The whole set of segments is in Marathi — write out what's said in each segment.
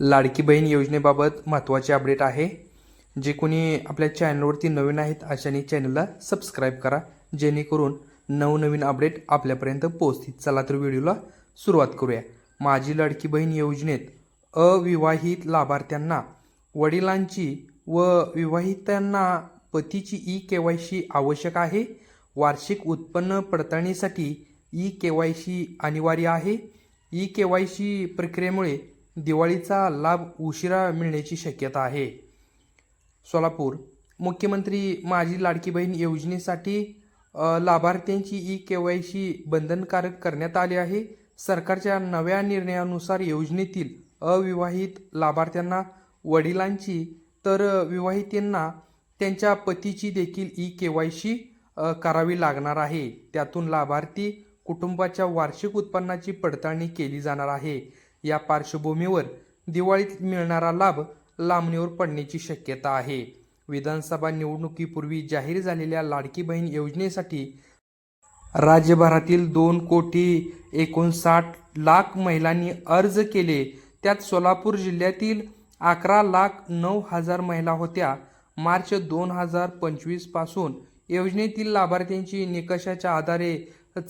लाडकी बहीण योजनेबाबत महत्त्वाचे अपडेट आहे. जे कोणी आपल्या चॅनलवरती नवीन आहेत अशाने चॅनलला सबस्क्राईब करा. जेणेकरून नवनवीन अपडेट आपल्यापर्यंत पोहोचतील. चला तर व्हिडिओला सुरुवात करूया. माझी लाडकी बहीण योजनेत अविवाहित लाभार्थ्यांना वडिलांची व विवाहितांना पतीची ई के वाय सी आवश्यक आहे. वार्षिक उत्पन्न पडताळणीसाठी ई के वाय सी अनिवार्य आहे. ई के वाय सी प्रक्रियेमुळे दिवाळीचा लाभ उशिरा मिळण्याची शक्यता आहे. सोलापूर मुख्यमंत्री माझी लाडकी बहीण योजनेसाठी लाभार्थ्यांची ई के वाय सी बंधनकारक करण्यात आली आहे. सरकारच्या नव्या निर्णयानुसार योजनेतील अविवाहित लाभार्थ्यांना वडिलांची तर विवाहितांना त्यांच्या पतीची देखील ई के वाय सी करावी लागणार आहे. त्यातून लाभार्थी कुटुंबाच्या वार्षिक उत्पन्नाची पडताळणी केली जाणार आहे. या पार्श्वभूमीवर दिवाळीत मिळणारा लाभ लांबणीवर पडण्याची शक्यता आहे. विधानसभा निवडणुकीपूर्वी जाहीर झालेल्या लाडकी बहीण योजनेसाठी राज्यभरातील दोन कोटी एकोणसाठ लाख महिलांनी अर्ज केले. त्यात सोलापूर जिल्ह्यातील अकरा लाख नऊ हजार महिला होत्या. मार्च दोन हजार पंचवीसपासून योजनेतील लाभार्थ्यांची निकषाच्या आधारे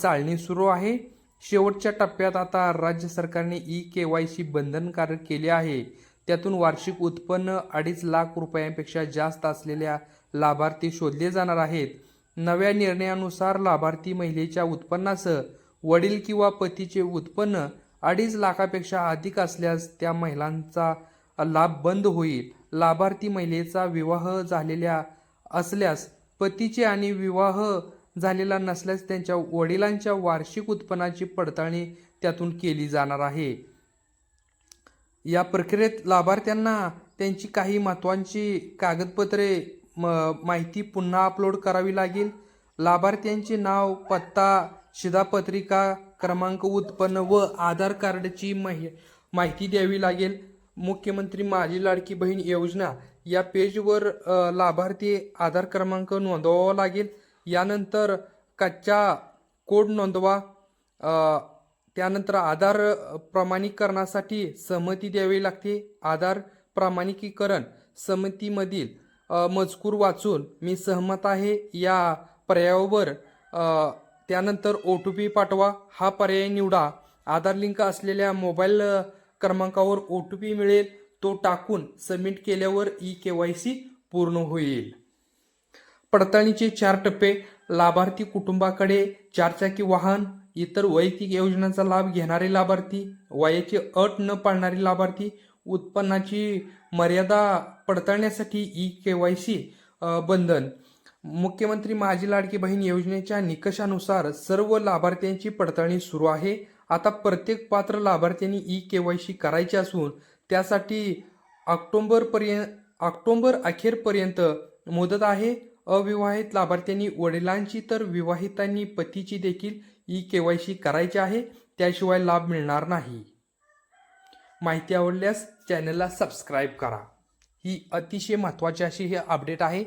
चालणी सुरू आहे. शेवटच्या टप्प्यात आता राज्य सरकारने ई के वाय सी बंधनकारक केले आहे. त्यातून वार्षिक उत्पन्न अडीच लाख रुपयांपेक्षा जास्त असलेल्या लाभार्थी शोधले जाणार आहेत. नव्या निर्णयानुसार लाभार्थी महिलेच्या उत्पन्नासह वडील किंवा पतीचे उत्पन्न अडीच लाखापेक्षा अधिक असल्यास त्या महिलांचा लाभ बंद होईल. लाभार्थी महिलेचा विवाह झालेल्या असल्यास पतीचे आणि विवाह झालेला नसल्यास त्यांच्या वडिलांच्या वार्षिक उत्पन्नाची पडताळणी त्यातून केली जाणार आहे. या प्रक्रियेत लाभार्थ्यांना त्यांची काही महत्त्वाची कागदपत्रे म माहिती पुन्हा अपलोड करावी लागेल. लाभार्थ्यांचे नाव पत्ता शिधापत्रिका क्रमांक उत्पन्न व आधार कार्डची माहि माहिती द्यावी लागेल. मुख्यमंत्री माझी लाडकी बहीण योजना या पेजवर लाभार्थी आधार क्रमांक नोंदवावा लागेल. यानंतर कच्चा कोड नोंदवा त्यानंतर आधार प्रमाणीकरणासाठी सहमती द्यावी लागते. आधार प्रमाणिकीकरण समितीमधील मजकूर वाचून मी सहमत आहे. या पर्यायावर त्यानंतर ओ टी पी पाठवा. हा पर्याय निवडा. आधार लिंक असलेल्या मोबाईल क्रमांकावर ओ टी पी मिळेल. तो टाकून सबमिट केल्यावर ई के वाय सी पूर्ण होईल. पडताळणीचे चार टप्पे लाभार्थी कुटुंबाकडे चारचाकी वाहन इतर वैयक्तिक योजनांचा लाभ घेणारे लाभार्थी वयाची अट न पाळणारे लाभार्थी उत्पन्नाची मर्यादा पडताळण्यासाठी ई के वाय सी बंधन. मुख्यमंत्री माझी लाडकी बहीण योजनेच्या निकषानुसार सर्व लाभार्थ्यांची पडताळणी सुरू आहे. आता प्रत्येक पात्र लाभार्थ्यांनी ई के वाय सी करायची असून त्यासाठी ऑक्टोंबरपर्यंत ऑक्टोंबर अखेरपर्यंत मुदत आहे. अविवाहित लाभार्थ्यांनी वडिलांची तर विवाहितांनी पतीची देखील ई के वाय सी करायची आहे. त्याशिवाय लाभ मिळणार नाही. माहिती आवडल्यास चॅनलला सबस्क्राईब करा. ही अतिशय महत्त्वाची अशी हे अपडेट आहे.